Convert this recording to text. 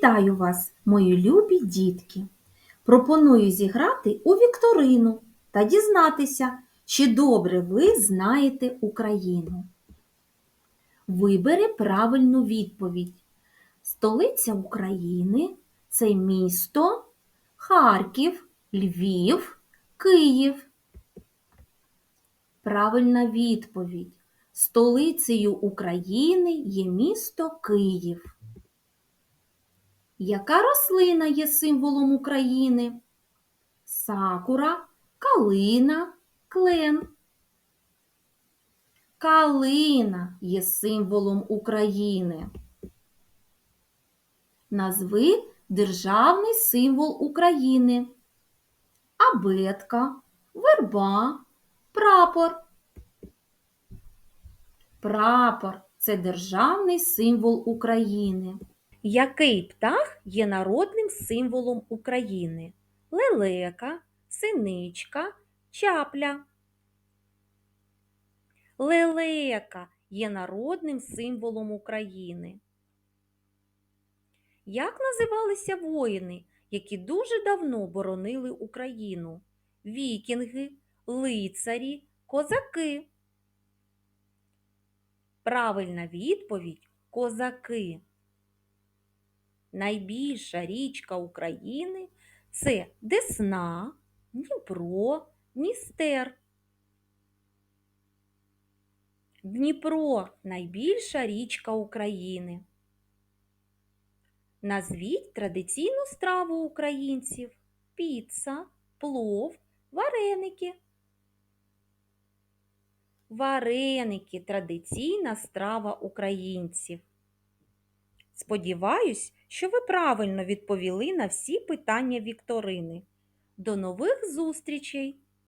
Вітаю вас, мої любі дітки! Пропоную зіграти у вікторину та дізнатися, чи добре ви знаєте Україну. Вибери правильну відповідь. Столиця України це місто Харків, Львів, Київ. Правильна відповідь. Столицею України є місто Київ. Яка рослина є символом України? Сакура, калина, клен. Калина є символом України. Назви державний символ України. Абетка, верба, прапор. Прапор це державний символ України. Який птах є народним символом України? Лелека, синичка, чапля. Лелека є народним символом України. Як називалися воїни, які дуже давно боронили Україну? Вікінги, лицарі, козаки. Правильна відповідь козаки. Найбільша річка України це Десна, Дніпро, Дністер. Дніпро найбільша річка України. Назвіть традиційну страву українців піца, плов, вареники. Вареники традиційна страва українців. Сподіваюсь, що ви правильно відповіли на всі питання вікторини. До нових зустрічей!